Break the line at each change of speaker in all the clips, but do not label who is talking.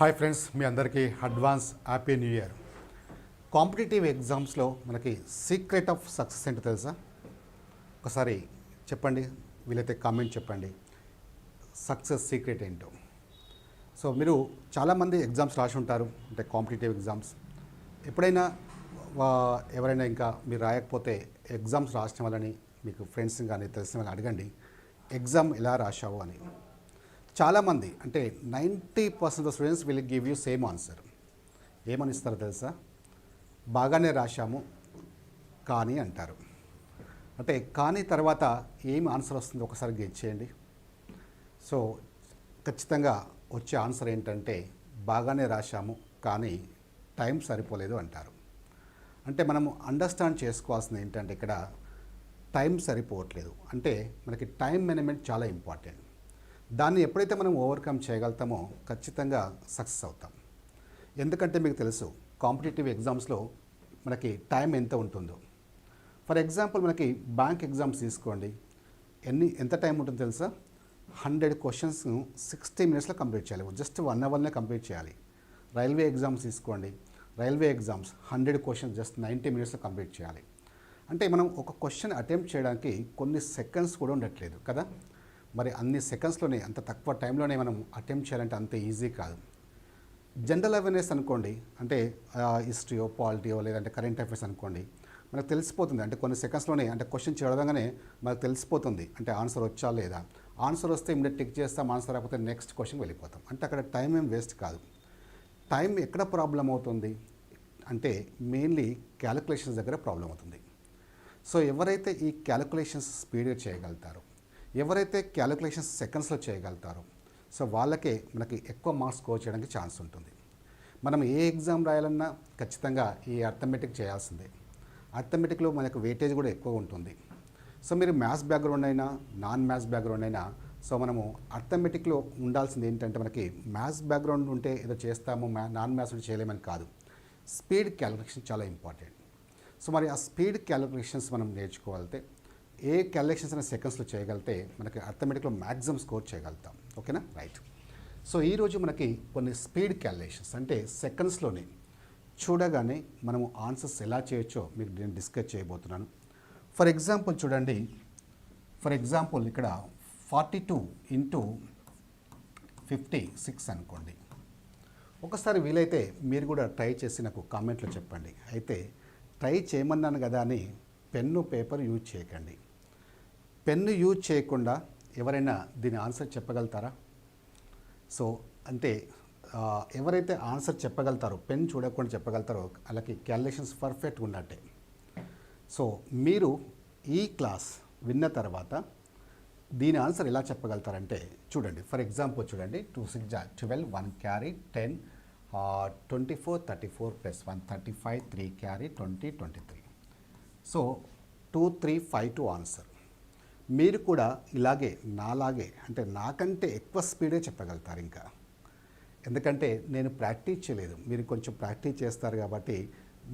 Hi friends మీ అందరికీ advance happy new year. Competitive ఎగ్జామ్స్లో మనకి సీక్రెట్ ఆఫ్ సక్సెస్ ఏంటో తెలుసా? ఒకసారి చెప్పండి వీలైతే కామెంట్ చెప్పండి. సక్సెస్ సీక్రెట్ ఏంటో. సో మీరు చాలామంది ఎగ్జామ్స్ రాసి ఉంటారు అంటే కాంపిటేటివ్ ఎగ్జామ్స్. ఎప్పుడైనా వా- ఎవరైనా ఇంకా మీరు రాయకపోతే ఎగ్జామ్స్ రాసిన వాళ్ళని మీకు ఫ్రెండ్స్ కానీ తెలిసిన వాళ్ళని అడగండి ఎగ్జామ్ ఎలా రాశావు అని. చాలామంది అంటే ninety percent of students will give you same answer. ఏమని ఇస్తారో తెలుసా? బాగానే రాశాము కానీ అంటారు. అంటే కానీ తర్వాత ఏం ఆన్సర్ వస్తుందో ఒకసారి గెట్ చేయండి. సో ఖచ్చితంగా వచ్చే ఆన్సర్ ఏంటంటే బాగానే రాశాము కానీ టైం సరిపోలేదు అంటారు. అంటే మనము అండర్స్టాండ్ చేసుకోవాల్సింది ఏంటంటే ఇక్కడ టైం సరిపోవట్లేదు. అంటే మనకి టైం మేనేజ్మెంట్ చాలా ఇంపార్టెంట్. దాన్ని ఎప్పుడైతే మనం ఓవర్కమ్ చేయగలుగుతామో ఖచ్చితంగా సక్సెస్ అవుతాం. ఎందుకంటే మీకు తెలుసు కాంపిటేటివ్ ఎగ్జామ్స్లో మనకి టైం ఎంత ఉంటుందో. ఫర్ ఎగ్జాంపుల్ మనకి బ్యాంక్ ఎగ్జామ్స్ తీసుకోండి. ఎన్ని ఎంత టైం ఉంటుందో తెలుసా? హండ్రెడ్ క్వశ్చన్స్ సిక్స్టీ మినిట్స్లో కంప్లీట్ చేయాలి. జస్ట్ వన్ అవర్నే కంప్లీట్ చేయాలి. రైల్వే ఎగ్జామ్స్ తీసుకోండి. Railway exams hundred questions just ninety మినిట్స్లో కంప్లీట్ చేయాలి. అంటే మనం ఒక క్వశ్చన్ అటెంప్ట్ చేయడానికి కొన్ని సెకండ్స్ కూడా ఉండట్లేదు కదా? మరి అన్ని సెకండ్స్లోనే అంత తక్కువ టైంలోనే మనం అటెంప్ట్ చేయాలంటే అంత ఈజీ కాదు. జనరల్ అవేర్నెస్ అనుకోండి అంటే హిస్టరీయో పాలిటీయో లేదంటే కరెంట్ అఫైర్స్ అనుకోండి మనకు తెలిసిపోతుంది. అంటే కొన్ని సెకండ్స్లోనే అంటే క్వశ్చన్ చేయడంగానే మనకు తెలిసిపోతుంది. అంటే ఆన్సర్ వచ్చా లేదా? ఆన్సర్ వస్తే ఇమీడియట్ టిక్ చేస్తాం ఆన్సర్ రాకపోతే నెక్స్ట్ క్వశ్చన్ వెళ్ళిపోతాం. అంటే అక్కడ టైం ఏం వేస్ట్ కాదు. టైం ఎక్కడ ప్రాబ్లం అవుతుంది? అంటే మెయిన్లీ క్యాలిక్యులేషన్స్ దగ్గర ప్రాబ్లం అవుతుంది. సో ఎవరైతే ఈ క్యాలిక్యులేషన్స్ స్పీడ్గా చేయగలుగుతారో ఎవరైతే క్యాలిక్యులేషన్స్ సెకండ్స్లో చేయగలుగుతారో సో వాళ్ళకే మనకి ఎక్కువ మార్క్స్ స్కోర్ చేయడానికి ఛాన్స్ ఉంటుంది. మనం ఏ ఎగ్జామ్ రాయాలన్నా ఖచ్చితంగా ఈ అర్థమెటిక్ చేయాల్సిందే. అర్థమెటిక్లో మనకు వెయిటేజ్ కూడా ఎక్కువ ఉంటుంది. సో మీరు మ్యాథ్స్ బ్యాక్గ్రౌండ్ అయినా నాన్ మ్యాథ్స్ బ్యాక్గ్రౌండ్ అయినా సో మనము అర్థమెటిక్లో ఉండాల్సింది ఏంటంటే మనకి మ్యాథ్స్ బ్యాక్గ్రౌండ్ ఉంటే ఏదో చేస్తాము మ్యా నాన్ మ్యాథ్స్ ఉంటే చేయలేమని కాదు. స్పీడ్ క్యాలిక్యులేషన్ చాలా ఇంపార్టెంట్. సో మరి ఆ స్పీడ్ క్యాలిక్యులేషన్స్ మనం నేర్చుకోగలిగితే ఏ క్యాలిక్యులేషన్స్ అనే సెకండ్స్లో చేయగలిగితే మనకి అర్థమెటిక్లో మ్యాక్సిమం స్కోర్ చేయగలుగుతాం. ఓకేనా? రైట్ సో ఈరోజు మనకి కొన్ని స్పీడ్ క్యాలిక్యులేషన్స్ అంటే సెకండ్స్లోనే చూడగానే మనము ఆన్సర్స్ ఎలా చేయొచ్చో మీకు నేను డిస్కస్ చేయబోతున్నాను. ఫర్ ఎగ్జాంపుల్ చూడండి. ఫర్ ఎగ్జాంపుల్ ఇక్కడ forty two into fifty six అనుకోండి. ఒకసారి వీలైతే మీరు కూడా ట్రై చేసి నాకు కామెంట్లో చెప్పండి. అయితే ట్రై చేయమన్నాను కదా అని పెన్ను పేపర్ యూజ్ చేయకండి. పెన్ను యూజ్ చేయకుండా ఎవరైనా దీని ఆన్సర్ చెప్పగలుగుతారా? సో అంటే ఎవరైతే ఆన్సర్ చెప్పగలుగుతారో పెన్ చూడకుండా చెప్పగలుగుతారో వాళ్ళకి క్యాలిక్యులేషన్స్ పర్ఫెక్ట్ ఉన్నట్టే. సో మీరు ఈ క్లాస్ విన్న తర్వాత దీని ఆన్సర్ ఎలా చెప్పగలుగుతారంటే చూడండి ఫర్ ఎగ్జాంపుల్ చూడండి టూ సిక్స్ జా twelve one carry ten twenty four thirty four plus one thirty five three carry twenty twenty three. So two three five two answer. మీరు కూడా ఇలాగే నాలాగే అంటే నాకంటే ఎక్కువ స్పీడే చెప్పగలుగుతారు ఇంకా. ఎందుకంటే నేను ప్రాక్టీస్ చేయలేదు. మీరు కొంచెం ప్రాక్టీస్ చేస్తారు కాబట్టి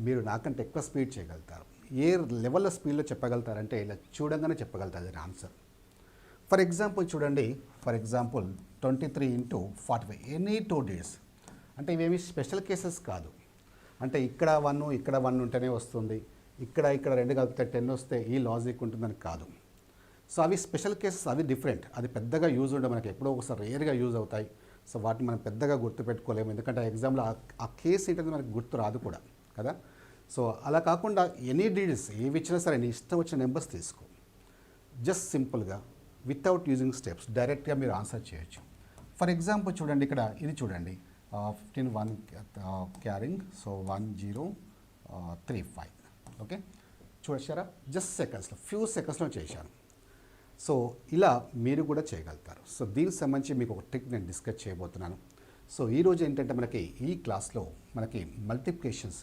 మీరు నాకంటే ఎక్కువ స్పీడ్ చేయగలుగుతారు. ఏ లెవెల్ స్పీడ్లో చెప్పగలుగుతారంటే ఇలా చూడంగానే చెప్పగలుగుతారు అది ఆన్సర్. ఫర్ ఎగ్జాంపుల్ చూడండి. For example twenty three into forty five any two days. అంటే ఇవేమి స్పెషల్ కేసెస్ కాదు. అంటే ఇక్కడ వన్ ఇక్కడ వన్ ఉంటేనే వస్తుంది. ఇక్కడ ఇక్కడ రెండు కలిపితే టెన్ వస్తే ఈ లాజిక్ ఉంటుందని కాదు. సో అవి స్పెషల్ కేసెస్ అవి డిఫరెంట్. అది పెద్దగా యూజ్ ఉండవు. మనకి ఎప్పుడో ఒకసారి రేర్గా యూజ్ అవుతాయి. సో వాటిని మనం పెద్దగా గుర్తుపెట్టుకోలేము. ఎందుకంటే ఆ ఎగ్జామ్లో ఆ- ఆ కేసు ఏంటంటే మనకి గుర్తు రాదు కూడా కదా? సో అలా కాకుండా ఎనీ డీటెయిల్స్ ఏవి ఇచ్చినా సరే నీ ఇష్టం వచ్చిన నెంబర్స్ తీసుకో. జస్ట్ సింపుల్గా వితౌట్ యూజింగ్ స్టెప్స్ డైరెక్ట్గా మీరు ఆన్సర్ చేయొచ్చు. ఫర్ ఎగ్జాంపుల్ చూడండి ఇక్కడ ఇది చూడండి. Fifteen one carrying so one zero three five. Okay? చూసారా జస్ట్ సెకండ్స్లో ఫ్యూ సెకండ్స్లో చేశాను. సో ఇలా మీరు కూడా చేయగలుగుతారు. సో దీనికి సంబంధించి మీకు ఒక ట్రిక్ నేను డిస్కస్ చేయబోతున్నాను. సో ఈరోజు ఏంటంటే మనకి ఈ క్లాస్లో మనకి మల్టిప్లికేషన్స్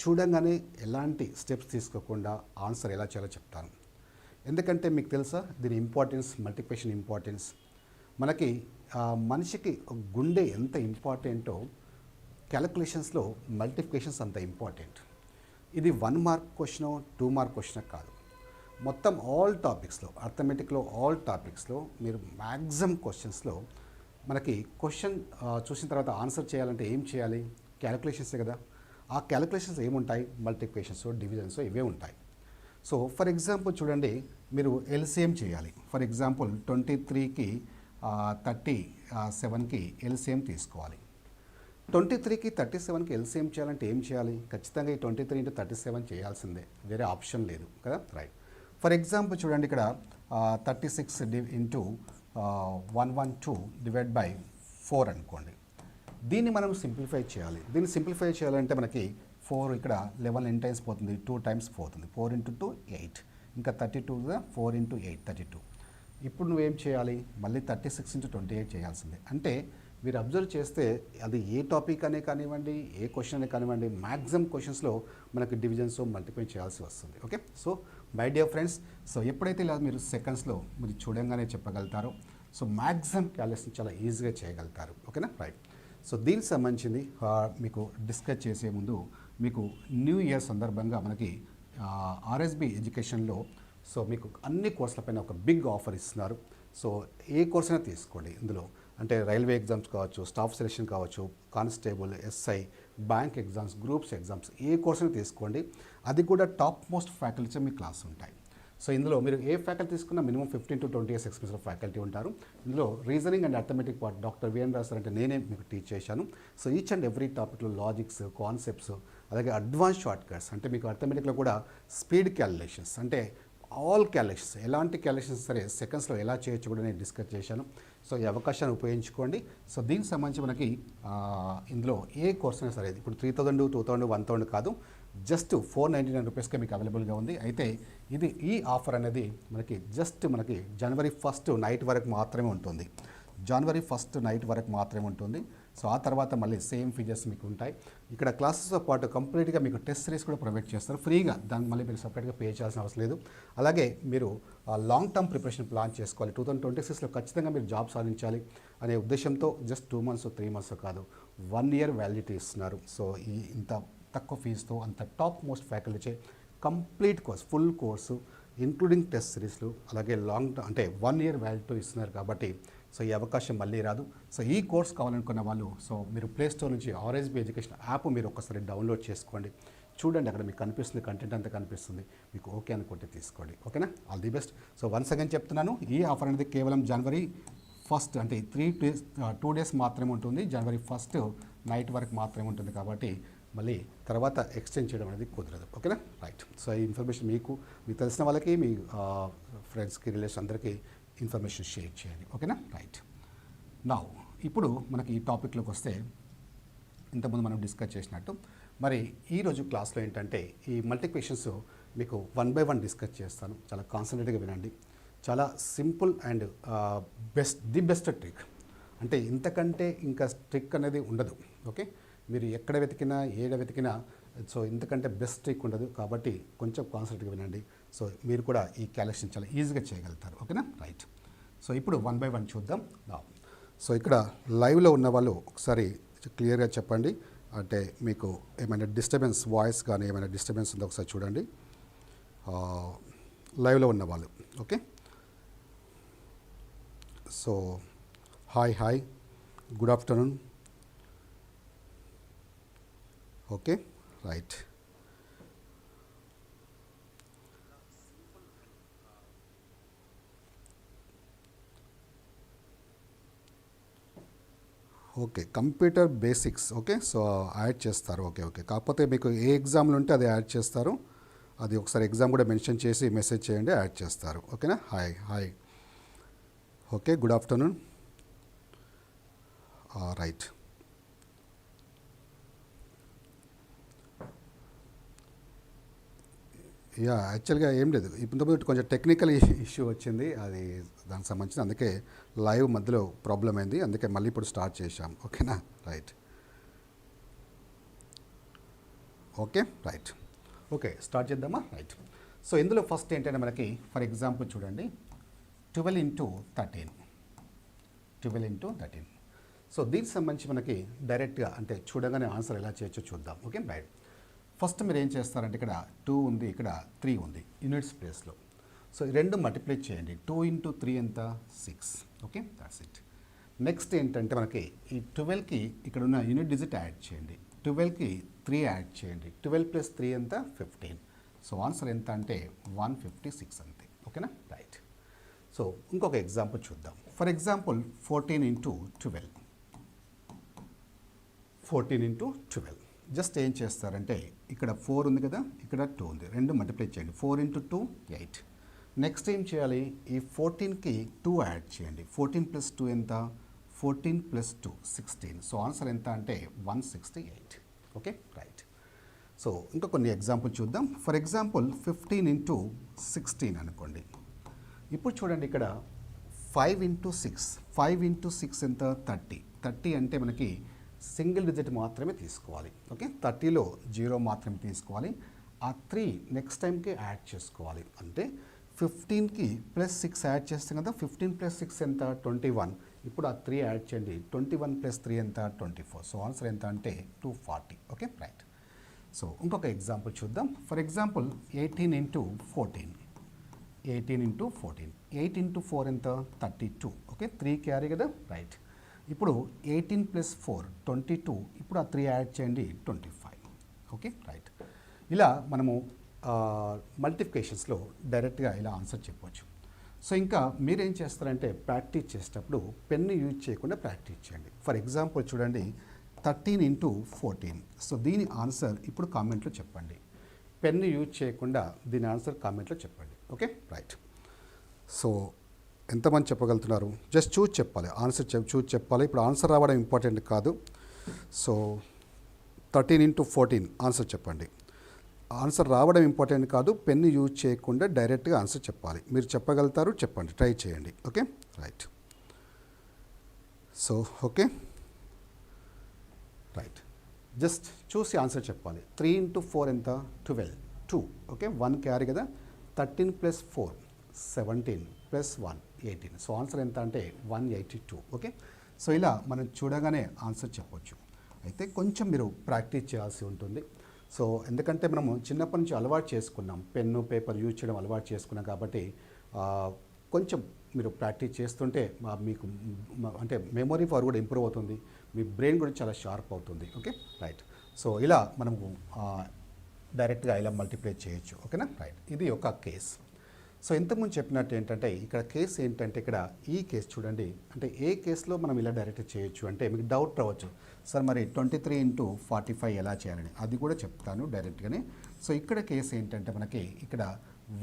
చూడంగానే ఎలాంటి స్టెప్స్ తీసుకోకుండా ఆన్సర్ ఎలా చేయాలో చెప్తాను. ఎందుకంటే మీకు తెలుసా దీని ఇంపార్టెన్స్ మల్టిప్లికేషన్ ఇంపార్టెన్స్ మనకి మనిషికి గుండె ఎంత ఇంపార్టెంటో క్యాలిక్యులేషన్స్లో మల్టిప్లికేషన్స్ అంత ఇంపార్టెంట్ ఇది one mark question two mark question కాదు. మొత్తం ఆల్ టాపిక్స్లో అర్థమెటిక్లో ఆల్ టాపిక్స్లో మీరు మ్యాక్సిమం క్వశ్చన్స్లో మనకి క్వశ్చన్ చూసిన తర్వాత ఆన్సర్ చేయాలంటే ఏం చేయాలి? క్యాలిక్యులేషన్సే కదా. ఆ క్యాలిక్యులేషన్స్ ఏముంటాయి? మల్టిప్లికేషన్స్ డివిజన్స్ ఇవే ఉంటాయి. సో ఫర్ ఎగ్జాంపుల్ చూడండి మీరు ఎల్సిఎం చేయాలి. ఫర్ ఎగ్జాంపుల్ ట్వంటీ త్రీకి థర్టీ సెవెన్కి ఎల్సిఎం తీసుకోవాలి. ట్వంటీ త్రీకి థర్టీ సెవెన్కి ఎల్సిఎం చేయాలంటే ఏం చేయాలి? ఖచ్చితంగా ఈ twenty three into thirty seven చేయాల్సిందే. వేరే ఆప్షన్ లేదు కదా? రైట్ ఫర్ ఎగ్జాంపుల్ చూడండి ఇక్కడ thirty six D into one one two divide by four అనుకోండి. దీన్ని మనం సింప్లిఫై చేయాలి. దీన్ని సింప్లిఫై చేయాలంటే మనకి ఫోర్ ఇక్కడ లెవెన్ ఎన్ టైమ్స్ పోతుంది టూ టైమ్స్ పోతుంది. ఫోర్ ఇంటూ టూ ఎయిట్ ఇంకా thirty two four into eight thirty two ఇప్పుడు నువ్వేం చేయాలి? మళ్ళీ thirty six into twenty eight చేయాల్సిందే. అంటే మీరు అబ్జర్వ్ చేస్తే అది ఏ టాపిక్ అనే కానివ్వండి ఏ క్వశ్చన్ అనే కానివ్వండి మ్యాక్సిమం క్వశ్చన్స్లో మనకు డివిజన్స్ మల్టిప్లై చేయాల్సి వస్తుంది. Okay so my dear friends so ఎప్పుడైతే ఇలా మీరు సెకండ్స్లో మీరు చూడంగానే చెప్పగలుగుతారో సో మ్యాక్సిమం క్యాలిక్యులేషన్ చాలా ఈజీగా చేయగలుగుతారు. ఓకేనా రైట్ సో దీనికి సంబంధించింది మీకు డిస్కస్ చేసే ముందు మీకు న్యూ ఇయర్ సందర్భంగా మనకి ఆర్ఎస్బి ఎడ్యుకేషన్లో సో మీకు అన్ని కోర్సులపైన ఒక బిగ్ ఆఫర్ ఇస్తున్నారు. సో ఏ కోర్స్ అయినా తీసుకోండి. ఇందులో అంటే రైల్వే ఎగ్జామ్స్ కావచ్చు స్టాఫ్ సెలెక్షన్ కావచ్చు constable SI bank exams groups exams ఏ కోర్సుని తీసుకోండి అది కూడా టాప్ మోస్ట్ ఫ్యాకల్టీస్ మీ క్లాస్ ఉంటాయి. సో ఇందులో మీరు ఏ ఫ్యాకల్టీ తీసుకున్నా minimum fifteen to twenty years experience faculty ఉంటారు. ఇందులో reasoning and arithmetic part doctor VN Raj sir అంటే నేనే మీకు టీచ్ చేశాను. సో ఈచ్ అండ్ ఎవ్రీ టాపిక్లో లాజిక్స్ కాన్సెప్ట్స్ అలాగే అడ్వాన్స్ షార్ట్ కట్స్ అంటే మీకు అర్థమెటిక్లో కూడా స్పీడ్ క్యాలిక్యులేషన్స్ అంటే ఆల్ క్యాలిక్యులేషన్స్ ఎలాంటి క్యాలిక్యులేషన్స్ సరే సెకండ్స్లో ఎలా చేయొచ్చు కూడా నేను డిస్కస్ చేశాను. సో ఈ అవకాశాన్ని ఉపయోగించుకోండి. సో దీనికి సంబంధించి మనకి ఇందులో ఏ కోర్స్ అయినా సరే ఇప్పుడు three thousand two thousand one thousand కాదు జస్ట్ ఫోర్ నైంటీ నైన్ రూపీస్కే మీకు అవైలబుల్గా ఉంది. అయితే ఇది ఈ ఆఫర్ అనేది మనకి జస్ట్ మనకి జనవరి ఫస్ట్ నైట్ వరకు మాత్రమే ఉంటుంది. జనవరి ఫస్ట్ నైట్ వరకు మాత్రమే ఉంటుంది. సో ఆ తర్వాత మళ్ళీ సేమ్ ఫీచర్స్ మీకు ఉంటాయి. ఇక్కడ క్లాసెస్తో పాటు కంప్లీట్గా మీకు టెస్ట్ సిరీస్ కూడా ప్రొవైడ్ చేస్తారు. ఫ్రీగా దాన్ని మళ్ళీ మీరు సపరేట్గా పే చేయాల్సిన అవసరం లేదు. అలాగే మీరు లాంగ్ టర్మ్ ప్రిపరేషన్ ప్లాన్ చేసుకోవాలి. టూ థౌసండ్ ట్వంటీ సిక్స్లో ఖచ్చితంగా మీరు జాబ్ సాధించాలి అనే ఉద్దేశంతో just two months three months కాదు వన్ ఇయర్ వ్యాలిడిటీ ఇస్తున్నారు. సో ఈ ఇంత తక్కువ ఫీజుతో అంత top most ఫ్యాకల్టీచే complete course full course including test సిరీస్లు అలాగే లాంగ్ టర్మ్ అంటే వన్ ఇయర్ వ్యాలిడిటీ ఇస్తున్నారు కాబట్టి సో ఈ అవకాశం మళ్ళీ రాదు. సో ఈ కోర్స్ కావాలనుకున్న వాళ్ళు సో మీరు ప్లే స్టోర్ నుంచి ఆర్ఎస్బీ ఎడ్యుకేషన్ యాప్ మీరు ఒకసారి డౌన్లోడ్ చేసుకోండి. చూడండి అక్కడ మీకు కనిపిస్తుంది కంటెంట్ అంతా కనిపిస్తుంది. మీకు ఓకే అనుకుంటే తీసుకోండి. ఓకేనా all the best so once again చెప్తున్నాను ఈ ఆఫర్ అనేది కేవలం జనవరి ఫస్ట్ అంటే త్రీ డేస్ టూ డేస్ మాత్రమే ఉంటుంది. జనవరి ఫస్ట్ నైట్ వరకు మాత్రమే ఉంటుంది కాబట్టి మళ్ళీ తర్వాత ఎక్స్టెండ్ చేయడం అనేది కుదరదు. ఓకేనా రైట్ సో ఈ ఇన్ఫర్మేషన్ మీకు మీకు తెలిసిన వాళ్ళకి మీ uh, ఫ్రెండ్స్కి రిలేషన్ అందరికీ ఇన్ఫర్మేషన్ షేర్ చేయండి ఓకేనా? రైట్. నా ఇప్పుడు మనకి ఈ టాపిక్లోకి వస్తే ఇంతకుముందు మనం డిస్కస్ చేసినట్టు మరి ఈరోజు క్లాస్లో ఏంటంటే ఈ మల్టిప్లికేషన్స్ మీకు వన్ బై వన్ డిస్కస్ చేస్తాను. చాలా కాన్సన్ట్రేట్గా వినండి. చాలా simple and best the best trick. అంటే ఇంతకంటే ఇంకా ట్రిక్ అనేది ఉండదు. ఓకే? మీరు ఎక్కడ వెతికినా ఏడ వెతికినా సో ఇంతకంటే బెస్ట్ ట్రిక్ ఉండదు. కాబట్టి కొంచెం కాన్సన్ట్రేట్గా వినండి. సో మీరు కూడా ఈ క్యాలిక్యులేషన్ చాలా ఈజీగా చేయగలుగుతారు. ఓకేనా రైట్ సో ఇప్పుడు వన్ బై వన్ చూద్దాం. సో ఇక్కడ లైవ్లో ఉన్న వాళ్ళు ఒకసారి క్లియర్గా చెప్పండి. అంటే మీకు ఏమైనా డిస్టర్బెన్స్ వాయిస్ కానీ ఏమైనా డిస్టర్బెన్స్ ఉందో ఒకసారి చూడండి. లైవ్లో ఉన్న వాళ్ళు. Okay so hi hi good afternoon okay right okay computer basics okay? So add చేస్తారు. Okay okay. కాకపోతే మీకు ఏ ఎగ్జామ్లు ఉంటే అది యాడ్ చేస్తారు. అది ఒకసారి ఎగ్జామ్ కూడా మెన్షన్ చేసి మెసేజ్ చేయండి యాడ్ చేస్తారు. ఓకేనా? Hi hi. Okay good afternoon. Right. Yeah యాక్చువల్గా ఏం లేదు. ఇప్పుడు కొంచెం టెక్నికల్ ఇష్యూ వచ్చింది. అది దానికి సంబంధించి అందుకే లైవ్ మధ్యలో ప్రాబ్లం అయింది. అందుకే మళ్ళీ ఇప్పుడు స్టార్ట్ చేశాం. ఓకేనా? Right. Okay right. Okay start చేద్దామా? రైట్. సో ఇందులో ఫస్ట్ ఏంటంటే మనకి ఫర్ ఎగ్జాంపుల్ చూడండి. Twelve into thirteen. Twelve into thirteen. So దీనికి సంబంధించి మనకి డైరెక్ట్గా అంటే చూడగానే ఆన్సర్ ఎలా చేయొచ్చో చూద్దాం. Okay right. ఫస్ట్ మీరు ఏం చేస్తారంటే ఇక్కడ టూ ఉంది ఇక్కడ త్రీ ఉంది యూనిట్స్ ప్లేస్లో. సో ఈ రెండు మల్టిప్లై చేయండి. టూ ఇంటూ త్రీ ఎంత? Six. Okay that's it next ఏంటంటే మనకి ఈ ట్వెల్వ్కి ఇక్కడ ఉన్న యూనిట్ డిజిట్ యాడ్ చేయండి. ట్వెల్వ్కి త్రీ యాడ్ చేయండి. ట్వెల్వ్ ప్లస్ త్రీ ఎంత? ఫిఫ్టీన్. సో ఆన్సర్ ఎంత అంటే వన్ ఫిఫ్టీ సిక్స్ అంతే. ఓకేనా? రైట్ సో ఇంకొక ఎగ్జాంపుల్ చూద్దాం. For example fourteen into twelve. Fourteen into twelve. Just ఏం చేస్తారంటే ఇక్కడ ఫోర్ ఉంది కదా ఇక్కడ టూ ఉంది. రెండు మల్టిప్లై చేయండి. Four into two eight next ఏం చేయాలి? ఈ ఫోర్టీన్కి టూ యాడ్ చేయండి. ఫోర్టీన్ ప్లస్ టూ ఎంత? Fourteen plus two sixteen so answer ఎంత అంటే one sixty eight okay right so ఇంకా కొన్ని ఎగ్జాంపుల్ చూద్దాం. For example fifteen into sixteen అనుకోండి. ఇప్పుడు చూడండి ఇక్కడ five into six five into six ఎంత? థర్టీ థర్టీ అంటే మనకి సింగిల్ డిజిట్ మాత్రమే తీసుకోవాలి. ఓకే? థర్టీలో జీరో మాత్రమే తీసుకోవాలి. ఆ త్రీ నెక్స్ట్ టైంకి యాడ్ చేసుకోవాలి. అంటే ఫిఫ్టీన్కి ప్లస్ సిక్స్ యాడ్ చేస్తే కదా ఫిఫ్టీన్ ప్లస్ సిక్స్ ఎంత? Twenty one. ఇప్పుడు ఆ త్రీ యాడ్ చేయండి. ట్వంటీ వన్ ప్లస్ త్రీ ఎంత? Twenty four. సో ఆన్సర్ ఎంత అంటే two forty. Okay? Right. So ఇంకొక ఎగ్జాంపుల్ చూద్దాం. For example eighteen into fourteen. Eighteen into fourteen. Eight into four ఎంత? Thirty two. Okay? Three carry కదా? Right. ఇప్పుడు eighteen plus four twenty two ఇప్పుడు ఆ three add చేయండి ట్వంటీ ఫైవ్ ఓకే రైట్ ఇలా మనము మల్టిఫికేషన్స్లో డైరెక్ట్గా ఇలా ఆన్సర్ చెప్పవచ్చు సో ఇంకా మీరేం చేస్తారంటే ప్రాక్టీస్ చేసేటప్పుడు పెన్ను యూజ్ చేయకుండా ప్రాక్టీస్ చేయండి. ఫర్ ఎగ్జాంపుల్ చూడండి థర్టీన్ ఇంటూ ఫోర్టీన్ సో దీని ఆన్సర్ ఇప్పుడు కామెంట్లో చెప్పండి. పెన్ను యూజ్ చేయకుండా దీని ఆన్సర్ కామెంట్లో చెప్పండి. ఓకే రైట్ సో ఎంతమంది చెప్పగలుగుతున్నారు? జస్ట్ చూసి చెప్పాలి. ఆన్సర్ చెప్ చూసి చెప్పాలి. ఇప్పుడు ఆన్సర్ రావడం ఇంపార్టెంట్ కాదు. So thirteen into fourteen answer చెప్పండి. ఆన్సర్ రావడం ఇంపార్టెంట్ కాదు. పెన్ను యూజ్ చేయకుండా డైరెక్ట్గా ఆన్సర్ చెప్పాలి. మీరు చెప్పగలుగుతారు చెప్పండి. ట్రై చేయండి. Okay right so okay right just చూసి ఆన్సర్ చెప్పాలి. త్రీ ఇంటూ ఫోర్ ఎంత? Twelve two okay one carry కదా? Thirteen plus four seventeen plus one eighteen. So answer ఎంత అంటే one eighty two. Okay? So ఇలా మనం చూడగానే ఆన్సర్ చెప్పొచ్చు. అయితే కొంచెం మీరు ప్రాక్టీస్ చేయాల్సి ఉంటుంది. సో ఎందుకంటే మనము చిన్నప్పటి నుంచి అలవాటు చేసుకున్నాం. పెన్ను పేపర్ యూజ్ చేయడం అలవాటు చేసుకున్నాం కాబట్టి కొంచెం మీరు ప్రాక్టీస్ చేస్తుంటే మా- మీకు అంటే మెమొరీ పవర్ కూడా ఇంప్రూవ్ అవుతుంది. మీ బ్రెయిన్ కూడా చాలా షార్ప్ అవుతుంది. ఓకే? రైట్. సో ఇలా మనము డైరెక్ట్గా ఇలా మల్టిప్లై చేయొచ్చు. ఓకేనా? రైట్. ఇది ఒక కేస్. సో ఇంతకుముందు చెప్పినట్టు ఏంటంటే ఇక్కడ కేసు ఏంటంటే ఇక్కడ ఈ కేసు చూడండి. అంటే ఏ కేసులో మనం ఇలా డైరెక్ట్ చేయొచ్చు అంటే మీకు డౌట్ రావచ్చు. సార్ మరి twenty three into forty five ఎలా చేయాలని? అది కూడా చెప్తాను డైరెక్ట్గానే సో ఇక్కడ కేసు ఏంటంటే మనకి ఇక్కడ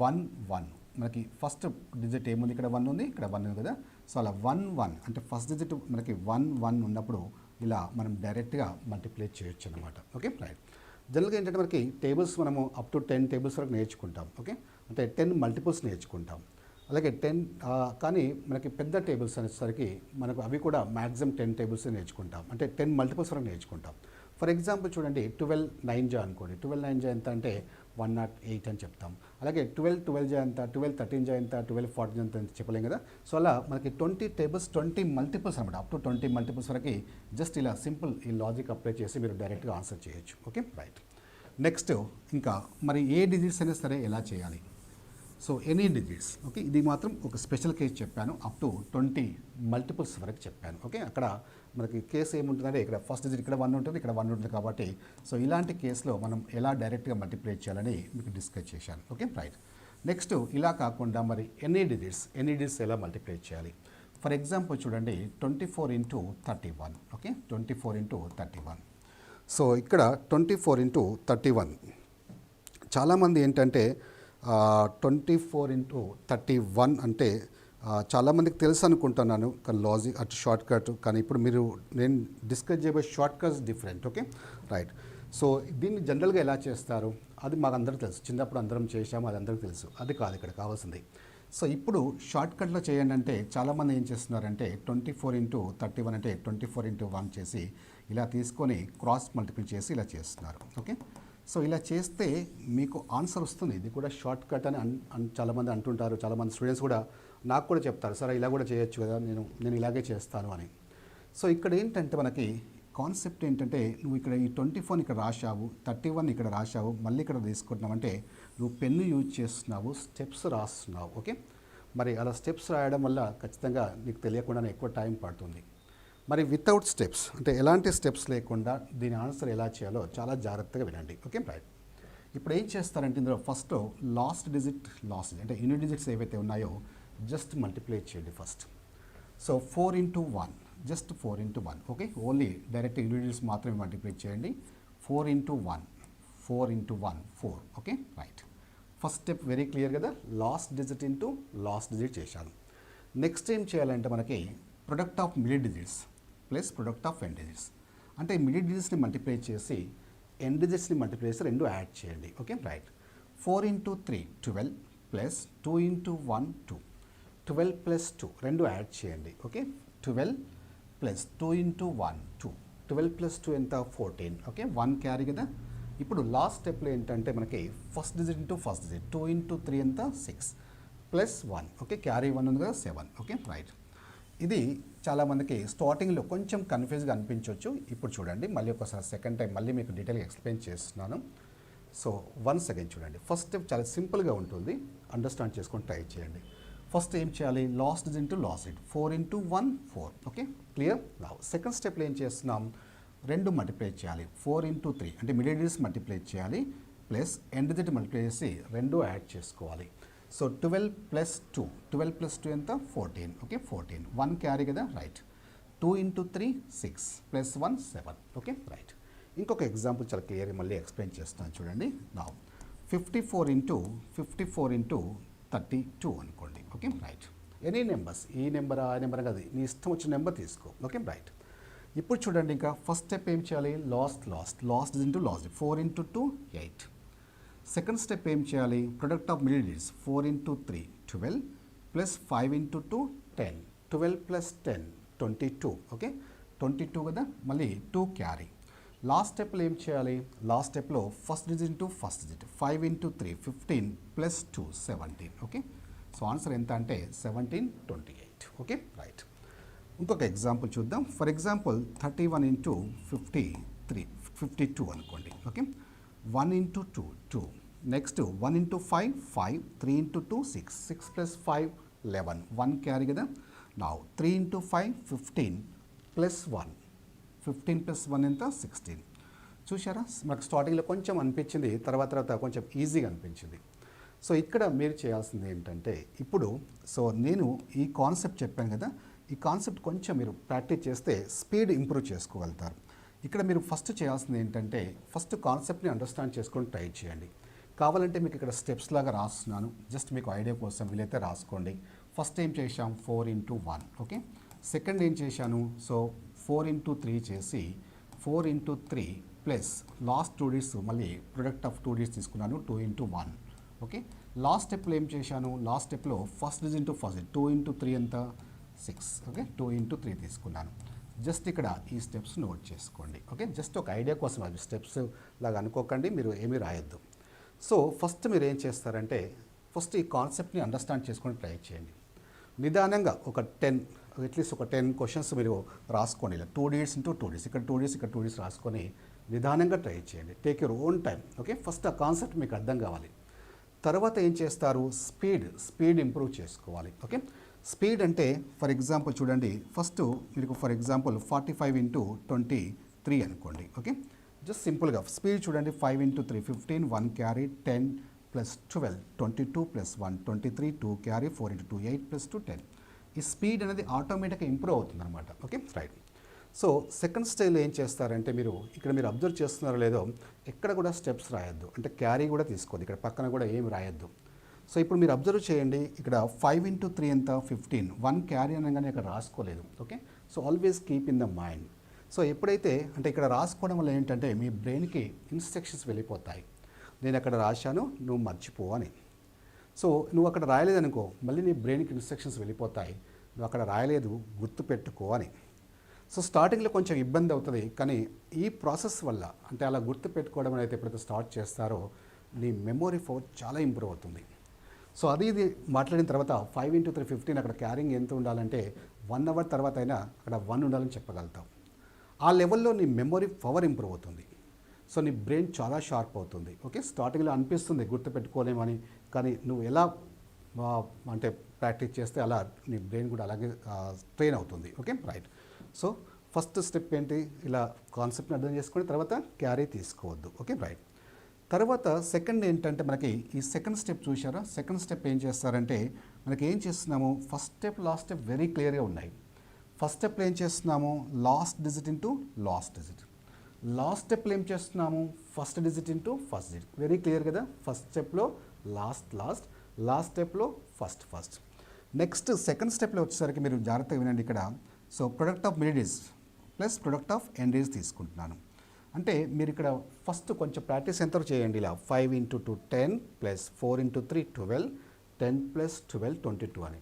వన్ వన్ మనకి ఫస్ట్ డిజిట్ ఏముంది? ఇక్కడ వన్ ఉంది ఇక్కడ వన్ ఉంది కదా. సో అలా వన్ వన్ అంటే ఫస్ట్ డిజిట్ మనకి వన్ వన్ ఉన్నప్పుడు ఇలా మనం డైరెక్ట్గా మల్టిప్లై చేయొచ్చు అనమాట ఓకే రైట్ జనరల్గా ఏంటంటే మనకి టేబుల్స్ మనము అప్ టు టెన్ టేబుల్స్ వరకు నేర్చుకుంటాం ఓకే అంటే టెన్ మల్టిపుల్స్ నేర్చుకుంటాం. అలాగే టెన్ కానీ మనకి పెద్ద టేబుల్స్ అనేసరికి మనకు అవి కూడా మ్యాక్సిమం టెన్ టేబుల్స్ నేర్చుకుంటాం. అంటే టెన్ మల్టిపుల్స్ వరకు నేర్చుకుంటాం. ఫర్ ఎగ్జాంపుల్ చూడండి ట్వెల్వ్ నైన్ జా అనుకోండి. ట్వెల్వ్ నైన్ జా ఎంత అంటే వన్ నాట్ ఎయిట్ అని చెప్తాం. అలాగే ట్వెల్వ్ ట్వెల్వ్ జా ఎంత ట్వెల్వ్ థర్టీన్ జా ఎంత ట్వెల్వ్ ఫార్టీన్ ఎంత అని చెప్పలేం కదా? సో అలా మనకి ట్వంటీ టేబుల్స్ ట్వంటీ మల్టిపుల్స్ అనమాట. అప్ టు ట్వంటీ మల్టిపుల్స్ వరకు జస్ట్ ఇలా సింపుల్ ఈ లాజిక్ అప్లై చేసి మీరు డైరెక్ట్గా ఆన్సర్ చేయొచ్చు. ఓకే? రైట్. నెక్స్ట్ ఇంకా మరి ఏ డిజిట్స్ అయినా సరే ఎలా చేయాలి? సో ఎనీ డిగ్రీస్ ఓకే ఇది మాత్రం ఒక స్పెషల్ కేసు చెప్పాను. అప్ టు ట్వంటీ మల్టిపుల్స్ వరకు చెప్పాను ఓకే అక్కడ మనకి కేసు ఏముంటుందంటే ఇక్కడ ఫస్ట్ డిజిట్ ఇక్కడ వన్ ఉంటుంది ఇక్కడ వన్ ఉంటుంది కాబట్టి సో ఇలాంటి కేసులో మనం ఎలా డైరెక్ట్గా మల్టిప్లై చేయాలని మీకు డిస్కస్ చేశాను ఓకే రైట్ నెక్స్ట్ ఇలా కాకుండా మరి ఎనీ డిజిట్స్ ఎనీ డిజిట్స్ ఎలా మల్టిప్లై చేయాలి? ఫర్ ఎగ్జాంపుల్ చూడండి twenty four into thirty one okay twenty four into thirty one so ఇక్కడ twenty four into thirty one చాలామంది ఏంటంటే twenty four into thirty one అంటే చాలామందికి తెలుసు అనుకుంటున్నాను కానీ లాజిక్ అటు షార్ట్ కట్ కానీ ఇప్పుడు మీరు నేను డిస్కస్ చేయబోయే short cuts different okay right so దీన్ని జనరల్గా ఎలా చేస్తారు? అది మాకందరూ తెలుసు. చిన్నప్పుడు అందరం చేసాము అది అందరికీ తెలుసు. అది కాదు ఇక్కడ కావాల్సింది. సో ఇప్పుడు షార్ట్ కట్లో చేయండి అంటే చాలామంది ఏం చేస్తున్నారంటే twenty four into thirty one అంటే ట్వంటీ ఫోర్ ఇంటూ వన్ చేసి ఇలా తీసుకొని క్రాస్ మల్టిపుల్ చేసి ఇలా చేస్తున్నారు ఓకే సో ఇలా చేస్తే మీకు ఆన్సర్ వస్తుంది. ఇది కూడా షార్ట్ కట్ అని అన్- చాలామంది అంటుంటారు. చాలామంది స్టూడెంట్స్ కూడా నాకు కూడా చెప్తారు. సరే ఇలా కూడా చేయొచ్చు కదా నేను నేను ఇలాగే చేస్తాను అని. సో ఇక్కడ ఏంటంటే మనకి కాన్సెప్ట్ ఏంటంటే నువ్వు ఇక్కడ ఈ ట్వంటీ ఫోన్ ఇక్కడ రాశావు థర్టీ వన్ ఇక్కడ రాశావు మళ్ళీ ఇక్కడ తీసుకుంటున్నావు. అంటే నువ్వు పెన్ను యూజ్ చేస్తున్నావు స్టెప్స్ రాస్తున్నావు. ఓకే? మరి అలా స్టెప్స్ రాయడం వల్ల ఖచ్చితంగా నీకు తెలియకుండానే ఎక్కువ టైం పడుతుంది. మరి వితౌట్ స్టెప్స్ అంటే ఎలాంటి స్టెప్స్ లేకుండా దీని ఆన్సర్ ఎలా చేయాలో చాలా జాగ్రత్తగా వినండి. ఓకే రైట్ ఇప్పుడు ఏం చేస్తారంటే ఇందులో ఫస్ట్ లాస్ట్ డిజిట్ లాస్ట్ అంటే యూనిట్ డిజిట్స్ ఏవైతే ఉన్నాయో జస్ట్ మల్టిప్లై చేయండి first so four into one just four into one okay only direct units మాత్రమే మల్టిప్లై చేయండి. Four into one four into one four okay right first step very clear కదా? Last digit into last digit చేశాను. Next ఏం చేయాలంటే మనకి product of middle digits plus product of end digits అంటే middle డిజిట్స్ని multiply చేసి end డిజిట్స్ని multiply చేసి రెండు యాడ్ చేయండి. Okay? Right. Four into three twelve plus two into one two. Twelve plus two రెండు యాడ్ చేయండి. Okay? Twelve plus two into one two. Twelve plus two ఎంత? ఫోర్టీన్. ఓకే? వన్ క్యారీ కదా? ఇప్పుడు last స్టెప్లో ఏంటంటే మనకి first digit into first digit two into three ఎంత? Six plus one. Okay? Carry one ఉంది కదా? సెవెన్. ఓకే? రైట్. ఇది చాలామందికి స్టార్టింగ్లో కొంచెం కన్ఫ్యూజ్గా అనిపించవచ్చు ఇప్పుడు చూడండి మళ్ళీ ఒకసారి సెకండ్ టైం మళ్ళీ మీకు డీటెయిల్గా ఎక్స్ప్లెయిన్ చేస్తున్నాను. సో వన్స్ అగైన్ చూడండి. ఫస్ట్ స్టెప్ చాలా సింపుల్గా ఉంటుంది. అండర్స్టాండ్ చేసుకొని ట్రై చేయండి. ఫస్ట్ ఏం చేయాలి? Last is into last it four into one four okay clear నా సెకండ్ స్టెప్లో ఏం చేస్తున్నాం? రెండు మల్టిప్లై చేయాలి. ఫోర్ ఇంటూ త్రీ అంటే మిడిల్ డిజిట్స్ మల్టిప్లై చేయాలి. ప్లస్ ఎండ్ డిజిట్ మల్టిప్లై చేసి రెండు యాడ్ చేసుకోవాలి. So twelve plus two twelve plus two ఎంత? Fourteen okay fourteen one carry కదా? Right two into three six plus one seven okay right ఇంకొక example చాలా క్లియర్గా మళ్ళీ ఎక్స్ప్లెయిన్ చేస్తాను చూడండి. నా fifty four into fifty four into thirty two అనుకోండి. ఓకే రైట్ ఎనీ నెంబర్స్ ఈ నెంబర్ ఆ? నెంబర్ కాదు. నీ ఇష్టం వచ్చిన నెంబర్ తీసుకో. ఓకే రైట్ ఇప్పుడు చూడండి ఇంకా ఫస్ట్ స్టెప్ ఏం చేయాలి? Last last last into last four into two eight second step ఏం చేయాలి? Product of middle digits four into three twelve plus five into two ten twelve plus ten twenty two okay twenty two కదా? మళ్ళీ two carry last స్టెప్లో ఏం చేయాలి? Last స్టెప్లో first digit into first digit five into three fifteen plus two seventeen okay so answer ఎంత అంటే seventeen twenty eight okay right ఇంకొక example చూద్దాం. For example thirty one into fifty three fifty two అనుకోండి okay one into two two next one into five five three into two six six plus five eleven one carry కదా? నా three into five fifteen plus one fifteen plus one ఎంత? Sixteen చూసారా మనకు స్టార్టింగ్లో కొంచెం అనిపించింది. తర్వాత తర్వాత కొంచెం ఈజీగా అనిపించింది. సో ఇక్కడ మీరు చేయాల్సింది ఏంటంటే ఇప్పుడు సో నేను ఈ కాన్సెప్ట్ చెప్పాను కదా? ఈ కాన్సెప్ట్ కొంచెం మీరు ప్రాక్టీస్ చేస్తే స్పీడ్ ఇంప్రూవ్ చేసుకోగలుగుతారు. ఇక్కడ మీరు ఫస్ట్ చేయాల్సింది ఏంటంటే ఫస్ట్ కాన్సెప్ట్ని అండర్స్టాండ్ చేసుకొని ట్రై చేయండి. కావాలంటే మీకు ఇక్కడ స్టెప్స్ లాగా రాస్తున్నాను. జస్ట్ మీకు ఐడియా కోసం వీలైతే రాసుకోండి. ఫస్ట్ ఏం చేశాం? Four into one okay second ఏం చేశాను? సో ఫోర్ ఇంటూ త్రీ చేసి four into three plus last two days మళ్ళీ ప్రొడక్ట్ ఆఫ్ టూ డేస్ తీసుకున్నాను two into one okay last స్టెప్లో ఏం చేశాను? లాస్ట్ స్టెప్లో first digit into first two into three ఎంత? Six okay two into three తీసుకున్నాను. Just ఇక్కడ ఈ స్టెప్స్ నోట్ చేసుకోండి. ఓకే? జస్ట్ ఒక ఐడియా కోసం అవి స్టెప్స్ లాగా అనుకోకండి మీరు ఏమీ రాయొద్దు. సో ఫస్ట్ మీరు ఏం చేస్తారంటే ఫస్ట్ ఈ కాన్సెప్ట్ని అండర్స్టాండ్ చేసుకొని ట్రై చేయండి. నిదానంగా ఒక టెన్ అట్లీస్ట్ ఒక టెన్ క్వశ్చన్స్ మీరు రాసుకోండి ఇలా two days into two days ఇక్కడ టూ డేస్ ఇక్కడ టూ డేస్ రాసుకొని నిదానంగా ట్రై చేయండి. Take your own time. Okay? First ఆ కాన్సెప్ట్ మీకు అర్థం కావాలి. తర్వాత ఏం చేస్తారు? స్పీడ్ స్పీడ్ ఇంప్రూవ్ చేసుకోవాలి. ఓకే? స్పీడ్ అంటే ఫర్ ఎగ్జాంపుల్ చూడండి ఫస్ట్ మీకు for example forty five into twenty three అనుకోండి ఓకే? జస్ట్ సింపుల్గా స్పీడ్ చూడండి five into three fifteen one carry ten plus twelve twenty two plus one twenty three two carry four into two eight plus two ten. ఈ speed అనేది ఆటోమేటిక్గా improve అవుతుంది అనమాట okay? Right. So second style ఏం చేస్తారంటే మీరు ఇక్కడ మీరు అబ్జర్వ్ చేస్తున్నారో లేదో ఎక్కడ కూడా స్టెప్స్ రాయొద్దు. అంటే క్యారీ కూడా తీసుకోవద్దు. ఇక్కడ పక్కన కూడా ఏమి రాయొద్దు. సో ఇప్పుడు మీరు అబ్జర్వ్ చేయండి ఇక్కడ ఫైవ్ ఇంటూ త్రీ ఎంత? ఫిఫ్టీన్ వన్ క్యారీ అనగానే ఇక్కడ రాసుకోలేదు okay so always keep in the mind so ఎప్పుడైతే అంటే ఇక్కడ రాసుకోవడం వల్ల ఏంటంటే మీ బ్రెయిన్కి ఇన్స్ట్రక్షన్స్ వెళ్ళిపోతాయి. నేను అక్కడ రాశాను నువ్వు మర్చిపో అని. సో నువ్వు అక్కడ రాయలేదనుకో మళ్ళీ నీ బ్రెయిన్కి ఇన్స్ట్రక్షన్స్ వెళ్ళిపోతాయి. నువ్వు అక్కడ రాయలేదు గుర్తుపెట్టుకో అని. సో స్టార్టింగ్లో కొంచెం ఇబ్బంది అవుతుంది కానీ ఈ ప్రాసెస్ వల్ల అంటే అలా గుర్తు పెట్టుకోవడం అనేది ఎప్పుడైతే స్టార్ట్ చేస్తారో నీ మెమొరీ పవర్ చాలా ఇంప్రూవ్ అవుతుంది. సో అది ఇది మాట్లాడిన తర్వాత ఫైవ్ ఇంటూ త్రీ ఫిఫ్టీన్ అక్కడ క్యారింగ్ ఎంత ఉండాలంటే వన్ అవర్ తర్వాత అయినా అక్కడ వన్ ఉండాలని చెప్పగలుగుతాం. ఆ లెవెల్లో నీ మెమొరీ పవర్ ఇంప్రూవ్ అవుతుంది. సో నీ బ్రెయిన్ చాలా షార్ప్ అవుతుంది. ఓకే? స్టార్టింగ్లో అనిపిస్తుంది గుర్తుపెట్టుకోలేమని కానీ నువ్వు ఎలా అంటే ప్రాక్టీస్ చేస్తే అలా నీ బ్రెయిన్ కూడా అలాగే ట్రైన్ అవుతుంది. Okay? Right. So first step ఏంటి? ఇలా కాన్సెప్ట్ని అర్థం చేసుకుని తర్వాత క్యారీ తీసుకోవద్దు. ఓకే? రైట్. తర్వాత సెకండ్ ఏంటంటే మనకి ఈ సెకండ్ స్టెప్ చూసారా సెకండ్ స్టెప్ ఏం చేస్తారంటే మనకి ఏం చేస్తున్నాము? First step last step very క్లియర్గా ఉన్నాయి. ఫస్ట్ స్టెప్ ఏం చేస్తున్నాము? Last digit into last digit last స్టెప్లో ఏం చేస్తున్నాము? First digit into first digit very clear కదా? ఫస్ట్ స్టెప్లో లాస్ట్ లాస్ట్ లాస్ట్ స్టెప్లో ఫస్ట్ ఫస్ట్ నెక్స్ట్ సెకండ్ స్టెప్లో వచ్చేసరికి మీరు జాగ్రత్తగా వినండి ఇక్కడ. So product of middles plus product of ends తీసుకుంటున్నాను. అంటే మీరు ఇక్కడ ఫస్ట్ కొంచెం ప్రాక్టీస్ ఎంత చేయండి ఇలా? Five into two ten plus four into three twelve ten plus twelve twenty two అని.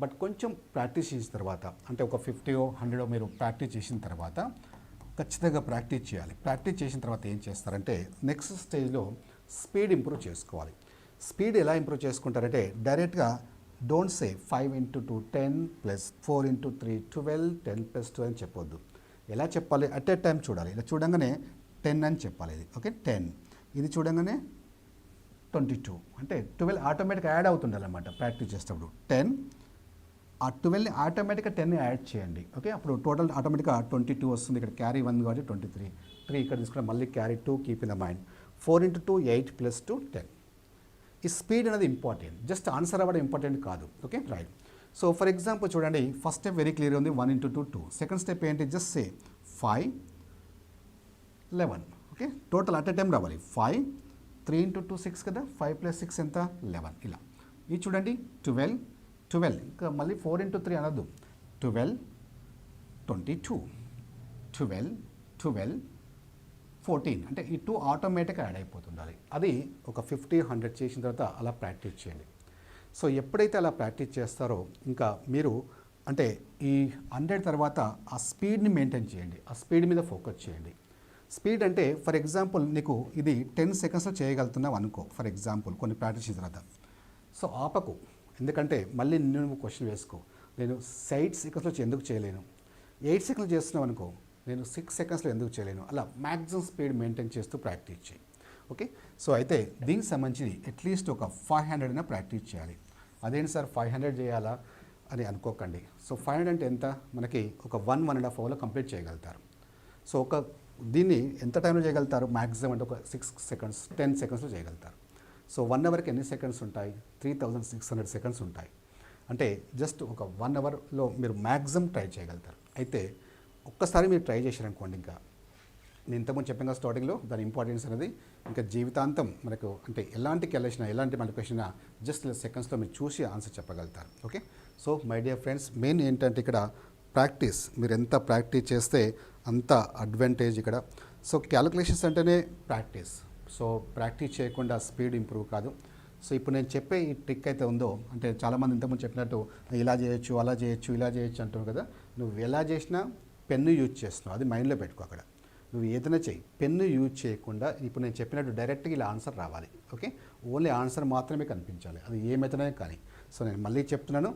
బట్ కొంచెం ప్రాక్టీస్ చేసిన తర్వాత అంటే ఒక ఫిఫ్టీ హండ్రెడ్ మీరు ప్రాక్టీస్ చేసిన తర్వాత ఖచ్చితంగా ప్రాక్టీస్ చేయాలి. ప్రాక్టీస్ చేసిన తర్వాత ఏం చేస్తారంటే నెక్స్ట్ స్టేజ్లో స్పీడ్ ఇంప్రూవ్ చేసుకోవాలి. స్పీడ్ ఎలా ఇంప్రూవ్ చేసుకుంటారంటే డైరెక్ట్గా don't say five into two ten plus four into three twelve ten plus two అని చెప్పొద్దు. ఎలా చెప్పాలి? అట్ ఏ టైం చూడాలి. ఇలా చూడంగానే టెన్ అని చెప్పాలి ఇది. ఓకే టెన్ ఇది చూడంగానే ట్వంటీ టూ అంటే ట్వెల్వ్ ఆటోమేటిక్గా యాడ్ అవుతుండాలన్నమాట ప్రాక్టీస్ చేసేటప్పుడు. టెన్ ఆ ట్వెల్వ్ని ఆటోమేటిక్గా టెన్ యాడ్ చేయండి. ఓకే అప్పుడు టోటల్ ఆటోమేటిక్గా ట్వంటీ టూ వస్తుంది. ఇక్కడ క్యారీ వన్ కాబట్టి ట్వంటీ త్రీ త్రీ ఇక్కడ తీసుకున్న మళ్ళీ carry two keep in the mind four into two eight plus two ten ఈ స్పీడ్ అనేది ఇంపార్టెంట్ జస్ట్ ఆన్సర్ అవ్వడం ఇంపార్టెంట్ కాదు. Okay right so for example చూడండి ఫస్ట్ స్టెప్ వెరీ క్లియర్ ఉంది one into two two second step ఏంటి? Just say five eleven okay total at a time రావాలి. Five three into two six కదా? Five plus six ఎంత? Eleven ఇలా. ఇది చూడండి twelve twelve ఇంకా మళ్ళీ ఫోర్ ఇంటూ త్రీ అనద్దు. Twelve twenty two twelve twelve fourteen అంటే ఈ టూ ఆటోమేటిక్గా యాడ్ అయిపోతుండాలి. అది ఒక ఫిఫ్టీ హండ్రెడ్ చేసిన తర్వాత అలా ప్రాక్టీస్ చేయండి. సో ఎప్పుడైతే అలా ప్రాక్టీస్ చేస్తారో ఇంకా మీరు అంటే ఈ హండ్రెడ్ తర్వాత ఆ స్పీడ్ని మెయింటైన్ చేయండి ఆ స్పీడ్ మీద ఫోకస్ చేయండి. స్పీడ్ అంటే ఫర్ ఎగ్జాంపుల్ నీకు ఇది టెన్ సెకండ్స్లో చేయగలుగుతున్నావు అనుకో ఫర్ ఎగ్జాంపుల్ కొన్ని ప్రాక్టీస్ చేసిన తర్వాత సో ఆపకు ఎందుకంటే మళ్ళీ నువ్వు క్వశ్చన్ వేసుకో నేను ఎయిట్ సెకండ్స్లో ఎందుకు చేయలేను? ఎయిట్ సెకండ్స్ చేస్తున్నావు అనుకో నేను సిక్స్ సెకండ్స్లో ఎందుకు చేయలేను? అలా మ్యాక్సిమం స్పీడ్ మెయింటైన్ చేస్తూ ప్రాక్టీస్ చేయి. ఓకే సో అయితే దీనికి సంబంధించి అట్లీస్ట్ ఒక ఫైవ్ హండ్రెడ్ అయినా ప్రాక్టీస్ చేయాలి. అదేంటి సార్ ఫైవ్ హండ్రెడ్ చేయాలా అని అనుకోకండి. సో ఫైవ్ హండ్రెడ్ అంటే ఎంత? మనకి ఒక వన్ వన్ అండ్ హాఫ్ అవర్లో కంప్లీట్ చేయగలుగుతారు. సో ఒక దీన్ని ఎంత టైంలో చేయగలుగుతారు? మ్యాక్సిమం అంటే ఒక సిక్స్ సెకండ్స్ టెన్ సెకండ్స్లో చేయగలుగుతారు. సో వన్ అవర్కి ఎన్ని సెకండ్స్ ఉంటాయి? Three thousand six hundred seconds ఉంటాయి. అంటే జస్ట్ ఒక వన్ అవర్లో మీరు మ్యాక్సిమం ట్రై చేయగలుగుతారు. అయితే ఒక్కసారి మీరు ట్రై చేశారనుకోండి ఇంకా నేను ఇంతకుముందు చెప్పిన స్టార్టింగ్లో దాని ఇంపార్టెన్స్ అనేది ఇంకా జీవితాంతం మనకు అంటే ఎలాంటి క్యాలేషన్ ఎలాంటి మన క్వశ్చన్ జస్ట్ సెకండ్స్లో మీరు చూసి ఆన్సర్ చెప్పగలుగుతారు. Okay so my dear friends main ఏంటంటే ఇక్కడ ప్రాక్టీస్ మీరు ఎంత ప్రాక్టీస్ చేస్తే అంత అడ్వాంటేజ్ ఇక్కడ. సో క్యాలిక్యులేషన్స్ అంటేనే ప్రాక్టీస్ సో ప్రాక్టీస్ చేయకుండా స్పీడ్ ఇంప్రూవ్ కాదు. సో ఇప్పుడు నేను చెప్పే ఈ ట్రిక్ అయితే ఉందో అంటే చాలామంది ఇంతకుముందు చెప్పినట్టు ఇలా చేయొచ్చు అలా చేయొచ్చు ఇలా చేయొచ్చు అంటారు కదా. నువ్వు ఎలా చేసినా పెన్ను యూజ్ చేస్తున్నావు. అది మైండ్లో పెట్టుకో అక్కడ. నువ్వు ఏదైనా చెయ్యి. పెన్ను యూజ్ చేయకుండా ఇప్పుడు నేను చెప్పినట్టు డైరెక్ట్గా ఇలా ఆన్సర్ రావాలి. ఓకే? ఓన్లీ ఆన్సర్ మాత్రమే కనిపించాలి. అది ఏ మెథడ్ కానీ. సో నేను మళ్ళీ చెప్తున్నాను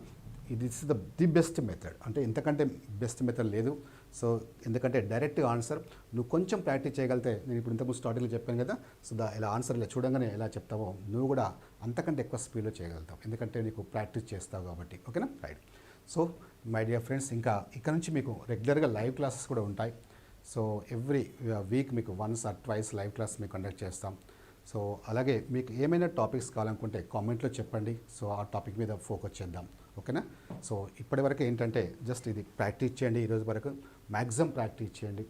ఇది is the the best method అంటే ఎంతకంటే బెస్ట్ మెథడ్ లేదు. సో ఎందుకంటే డైరెక్ట్ ఆన్సర్ నువ్వు కొంచెం ప్రాక్టీస్ చేయగలిగితే నేను ఇప్పుడు ఇంతకుముందు స్టార్టింగ్లో చెప్పాను కదా సో దా ఇలా ఆన్సర్ ఇలా చూడంగానే ఎలా చెప్తావో నువ్వు కూడా అంతకంటే ఎక్కువ స్పీడ్లో చేయగలుగుతావు. ఎందుకంటే నీకు ప్రాక్టీస్ చేస్తావు కాబట్టి. ఓకేనా? Right so my dear friends ఇంకా ఇక్కడ నుంచి మీకు రెగ్యులర్గా లైవ్ క్లాసెస్ కూడా ఉంటాయి. సో ఎవ్రీ వీక్ మీకు once or twice live class మీకు కండక్ట్ చేస్తాం. సో అలాగే మీకు ఏమైనా టాపిక్స్ కావాలనుకుంటే కామెంట్లో చెప్పండి. సో ఆ టాపిక్ మీద ఫోకస్ చేద్దాం. ఓకేనా? సో ఇప్పటివరకు ఏంటంటే జస్ట్ ఇది ప్రాక్టీస్ చేయండి ఈరోజు వరకు. మ్యాక్సిమం ప్రాక్టీస్ చేయండి.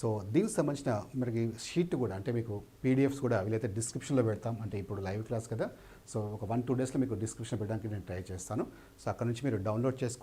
సో దీనికి సంబంధించిన మనకి షీట్ కూడా అంటే మీకు పీడిఎఫ్స్ కూడా వీలైతే డిస్క్రిప్షన్లో పెడతాం. అంటే ఇప్పుడు లైవ్ క్లాస్ కదా. సో ఒక వన్ టూ డేస్లో మీకు డిస్క్రిప్షన్ పెట్టడానికి నేను ట్రై చేస్తాను. సో అక్కడ నుంచి మీరు డౌన్లోడ్ చేసుకో